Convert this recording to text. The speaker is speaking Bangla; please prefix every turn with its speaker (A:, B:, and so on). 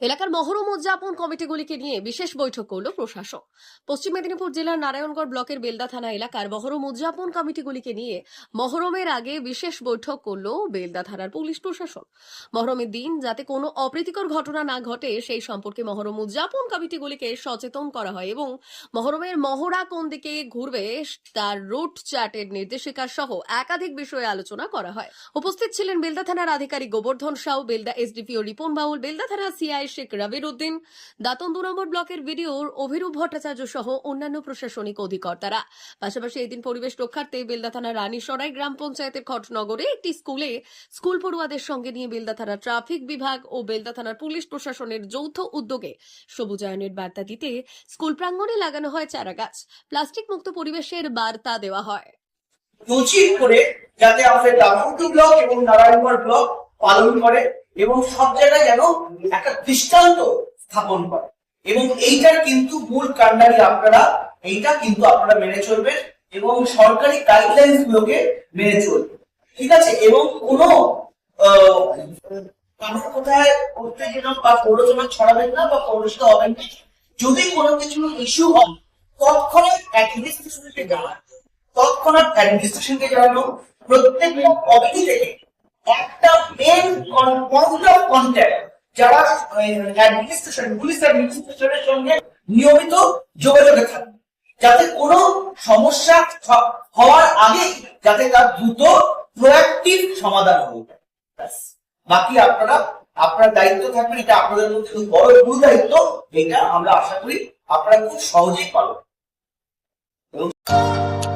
A: এলাকার মহরম উদযাপন কমিটিগুলিকে নিয়ে বিশেষ বৈঠক করল প্রশাসক। পশ্চিম মেদিনীপুর জেলার নারায়ণগড় ব্লকের বেলদা থানা এলাকার মহরম উদযাপন কমিটিগুলিকে নিয়ে মহরমের আগে বিশেষ বৈঠক করল বেলদা থানার পুলিশ প্রশাসক। মহরমের দিন যাতে কোনো অপ্রীতিকর ঘটনা না ঘটে, সেই সম্পর্কে মহরম উদযাপন কমিটিগুলিকে সচেতন করা হয় এবং মহরমের মহড়া কোন দিকে ঘুরবে তার রুট চার্টের নির্দেশিকা সহ একাধিক বিষয়ে আলোচনা করা হয়। উপস্থিত ছিলেন বেলদা থানার আধিকারিক গোবর্ধন সাউ, বেলদা এসডিপিও রিপন বাউল, বেলদা থানার সিআই শেখ রাবির উদ্দিন দাতন দু নম্বর ব্লকের ভিডিওর অভিরূপ ভট্টাচার্য সহ অন্যান্য প্রশাসনিক অধিকর্তারা। পাশাপাশি এদিন পরিবেশ রক্ষার্থে বেলদা থানার রানীসরাই গ্রাম পঞ্চায়েতের খটনগরে একটি স্কুলে স্কুল পড়ুয়াদের সঙ্গে নিয়ে বেলদা থানার ট্রাফিক বিভাগ ও বেলদা থানার পুলিশ প্রশাসনের যৌথ উদ্যোগে সবুজায়নের বার্তা দিতে স্কুল প্রাঙ্গণে লাগানো হয় চারা গাছ প্লাস্টিক মুক্ত পরিবেশের বার্তা দেওয়া হয়।
B: উচিত করে যাতে আমাদের দামোদর ব্লক এবং নারায়ণগড় ব্লক পালন করে এবং সব জায়গায় যেন একটা দৃষ্টান্ত স্থাপন করে। এবং এইটার কিন্তু মূল কাণ্ডারি আপনারা, এইটা কিন্তু আপনারা মেনে চলবেন এবং সরকারি গাইডলাইন্স গুলোকে মেনে চলবে ঠিক আছে? এবং কোনো কোথায় বা ছড়াবেন না বা হবেন যদি কোনো কিছু ইস্যু হয়, তৎক্ষণাৎ তৎক্ষণাৎ জানানো। প্রত্যেকটা কমিটি থেকে একটা মেন পয়েন্ট অফ কন্ট্যাক্ট যারা অ্যাডমিনিস্ট্রেশন পুলিশ অ্যাডমিনিস্ট্রেশনের সঙ্গে নিয়মিত যোগাযোগে থাকবে যাতে কোনো সমস্যা হওয়ার আগে যাতে তার দ্রুত প্রোয়াক্টিভ সমাধান হয়ে যায়। বাকি আপনারা, আপনার দায়িত্ব থাকবেন এটা আপনাদের মধ্যে বড় গুরু দায়িত্ব, এটা আমরা আশা করি আপনারা খুব সহজেই পালন
C: উন্নত